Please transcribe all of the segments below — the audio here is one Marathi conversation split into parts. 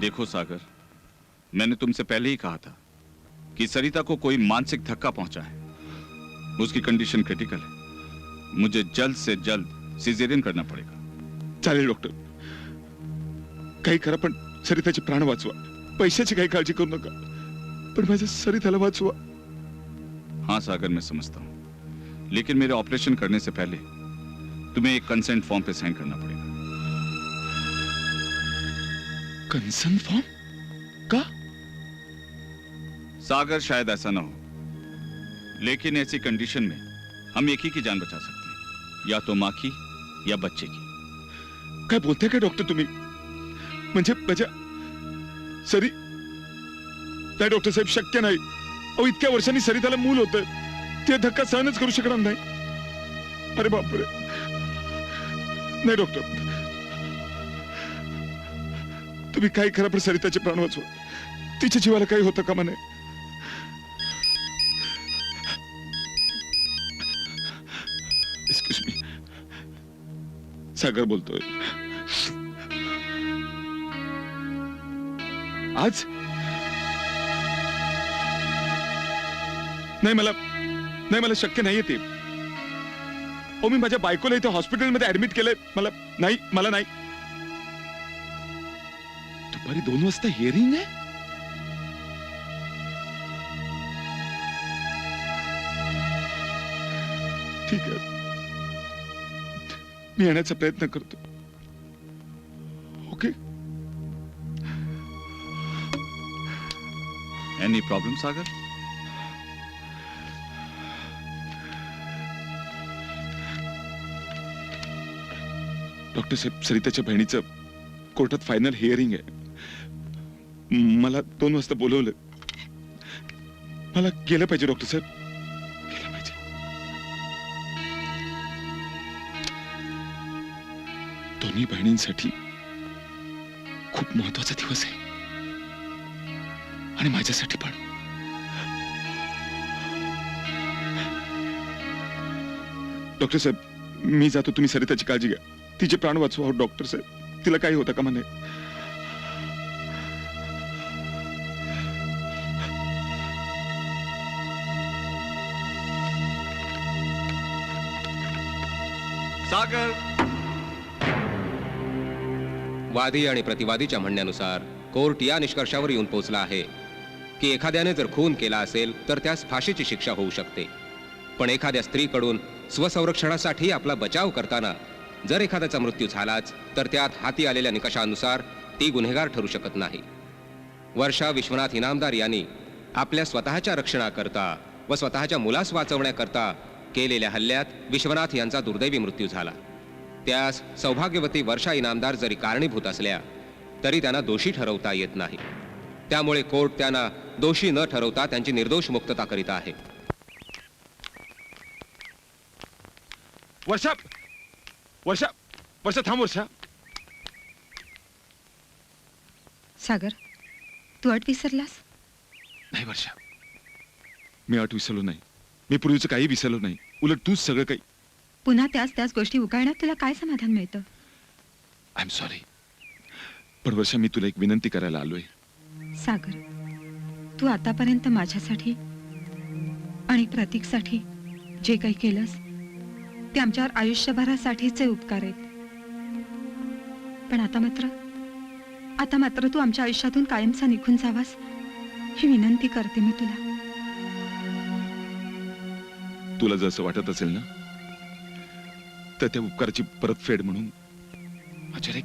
देखो सागर मैंने तुमसे पहले ही कहा था कि सरिता को कोई मानसिक धक्का पहुँचा है। उसकी कंडीशन क्रिटिकल है। मुझे जल्द से जल्द सिजेरियन करना पड़ेगा। चालेल डॉक्टर काही करा पण सरिताचे प्राण वाचवा पैशाची काही काळजी करू नका। पण माझ्या सरिताला वाचवा हाँ सागर मैं समझता हूँ। लेकिन मेरे ऑपरेशन करने से पहले तुम्हें एक कंसेंट फॉर्म पे साइन करना पड़ेगा। Concern form? का? सागर शायद ऐसा ना हो। लेकिन ऐसी कंडीशन में हम एक ही की जान बचा सकते हैं। या तो माँ की या बच्चे की। काय बोलताय काय डॉक्टर तुम्ही? म्हणजे माझ्या सरी नाही डॉक्टर साहेब शक्य नाही? अहो इतक्या वर्षांनी सरिताला मूल होत ते धक्का सहनच करू शकणार नाही। अरे बापरे। नाही डॉक्टर तुम्ही काही खरं सरिताचे प्राण वाचवा. तिच्या जीवाला काही होतं का म्हणे? एक्सक्यूज मी सागर बोलतोय. आज? नाही मला नाही मला शक्य नाहीये ते. ओ मी माझ्या बायकोला इथे हॉस्पिटलमध्ये ऍडमिट केलंय. मला नाही मला नाही. दुपारी दोन वाजता हिअरिंग आहे? ठीक आहे. मी येण्याचा प्रयत्न करतो. Okay any problem Sagar doctor साहेब सरिताच्या बहिणीचं कोर्टात फायनल हिअरिंग आहे. मला दोन वाजता बोलवलं. मला गेलं पाहिजे डॉक्टर साहेब. गेलं पाहिजे. दोन्ही बहिणींसाठी खूप महत्त्वाचा दिवस आहे. आणि माझ्यासाठी पण. डॉक्टर साहेब मी जातो तुम्ही सरिताची काळजी घ्या. तिचे प्राण वाचवा डॉक्टर साहेब. तिला काही होतं का म्हणे वादी आणि प्रतिवादीच्या म्हणण्यानुसार कोर्ट या निष्कर्षावर येऊन पोहोचला आहे की एखाद्याने जर खून केला असेल तर त्यास फाशीची शिक्षा होऊ शकते. पण एखाद्या स्त्रीकडून स्वसंरक्षणासाठी आपला बचाव करताना जर एखाद्याचा मृत्यू झालाच तर त्यात हाती आलेल्या निकषानुसार ती गुन्हेगार ठरू शकत नाही. वर्षा विश्वनाथ इनामदार यांनी आपल्या स्वतःच्या रक्षणाकरता व स्वतःच्या मुलास वाचवण्याकरता केलेल्या हल्ल्यात विश्वनाथ यांचा दुर्दैवी मृत्यू झाला. त्यास सौभाग्यवती वर्षा इनामदार जरी कारणीभूत असल्या तरी त्यांना दोषी ठरवता येत नाही. त्यामुळे कोर्ट त्यांना दोषी न ठरवता त्यांची निर्दोष मुक्तता करीत आहे. वर्षा वर्षा वर्षा थांब वर्षा. सागर तू अट विसरलास? नाही वर्षा. मी अट विसरलो नाही. मी पूर्वीचं काही विसरलो नाही. उलट तूच सगळं काही पुन्हा त्याच त्याच गोष्टी उगाळण्यात तुला काय समाधान मिळतं? आय एम सॉरी पण वर्षा मी तुला एक विनंती करायला आलोय. सागर तू आतापर्यंत माझ्यासाठी आणि प्रतीकसाठी जे काही केलंस ते आमच्यावर आयुष्यभरासाठीचे उपकार आहेत. पण आता मात्र आता मात्र तू आमच्या आयुष्यातून कायमचा निघून जावास ही विनंती करते मी तुला. तुला जसं वाटत असेल ना तर त्या उपकाराची परतफेड म्हणून माझ्यावर एक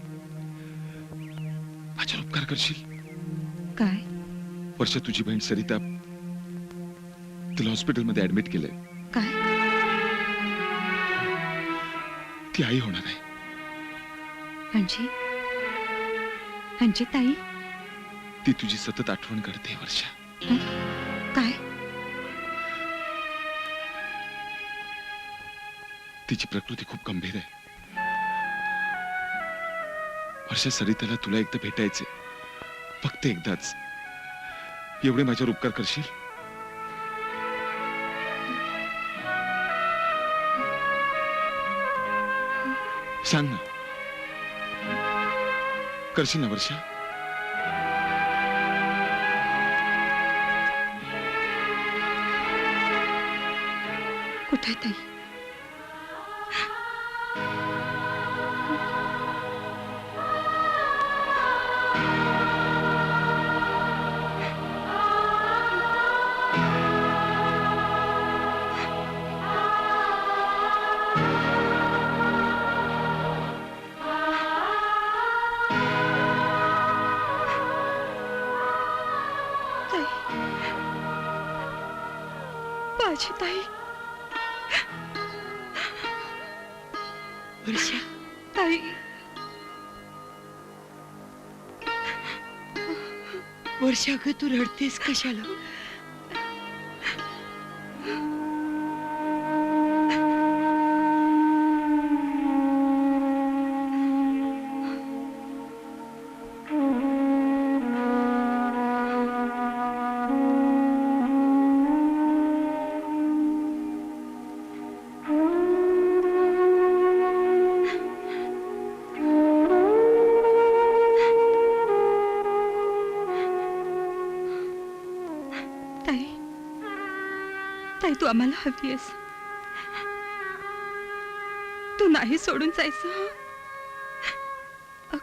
माझ्यावर उपकार करशील. काय? वर्षा तुझी बहीण सरिता तिला हॉस्पिटलमध्ये ऍडमिट केलंय. काय? ती आई होणार आहे. ताई? ती तुझी सतत आठवण करते वर्षा. काय? तिची प्रकृती खूप गंभीर आहे. वर्ष सरिताला तुला एकदा भेटायचे फक्त एकदाच. एवढे माझ्यावर उपकार करशील? सांग ना. करशील ना वर्षा? कुठे ताई? माझी ताई वर्षा. ताई. वर्षा ग तू रडतेस कशाला? ताई. ताई तू आम्हाला हवी आहेस. तू नाही सोडून जायचं अग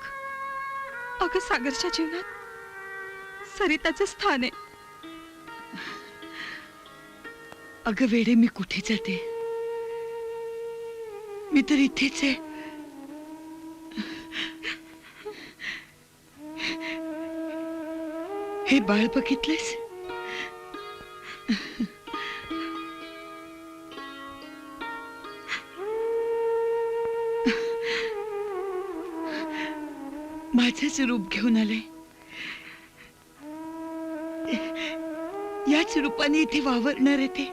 अगं सागरच्या जीवनात सरिताचं स्थान आहे. अगं वेडे मी कुठे जाते? मी तर इथेच आहे. हे बाळ बघितलेस माझंच रूप घेऊन आले. याच रूपाने इथे वावरणार आहे ते.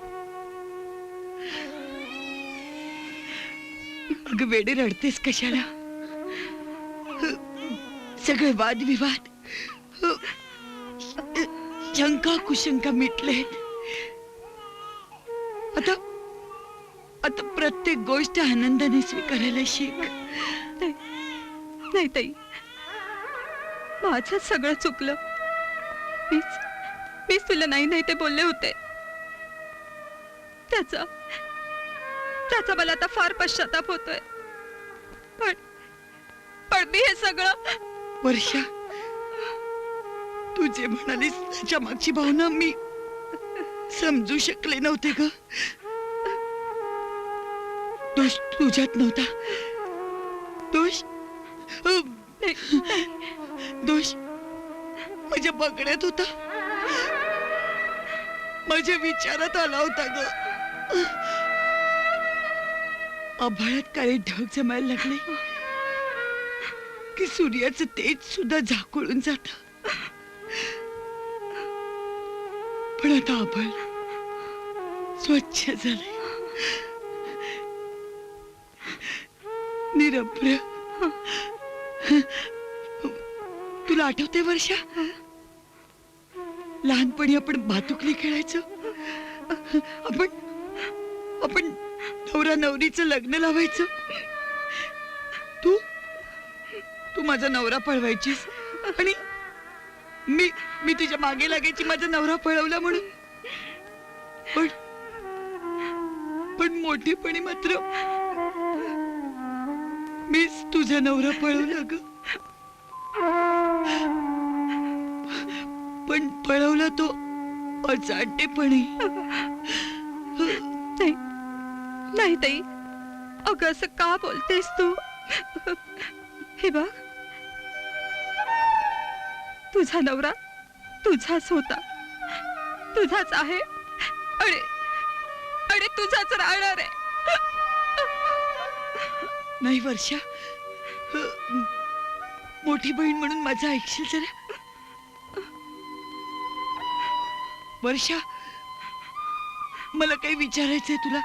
अगं वेडे रडतेस कशाला? सगळे वादविवाद. शंका कुशंका मिटलेत प्रत्येक गोष्ट आनंदाने स्वीकारायला शिक. नाही नाही ताई. माझं सगळं चुकलं. मीच मीच तुला नाही नाही ते बोलले होते. त्याचा त्याचा मला आता फार पश्चाताप होतोय. पण पण मी हे सगळं वर्षा तू जे म्हणालीस त्याच्या मागची भावना मी समजू शकले नव्हते ग. दोष तुझ्यात नव्हता. दोष? दोष माझ्या बघण्यात होता. माझ्या विचारात आला होता ग. आभाळात काही ढग जमायला लागले की सूर्याचं तेज सुद्धा झाकोळून जात. पण आता आभाळ स्वच्छ झाले निरभ्र. तुला आठवते वर्षा? लहानपणी आपण भातुकली खेळायचो. आपण आपण नवरा नवरीचं लग्न लावायचं. तू तू माझा नवरा पळवायचीस. आणि मी मी तुझ्या मागे लागायची माझा नवरा पळवला म्हणून. पण पण मोठेपणी मात्र मीच तुझा नवरा पळवला ग पण पळवला तो अजाणतेपणी. नाही नाही ताई. अगं असं का बोलतेस तू? हे बघ. तुझा नवरा तुझाच होता. तुझाच आहे. अरे अरे तुझाच राहणार आहे. नाही वर्षा. मोठी बहीण म्हणून माझं ऐकशील जरा. वर्षा मला काही विचारायचंय तुला.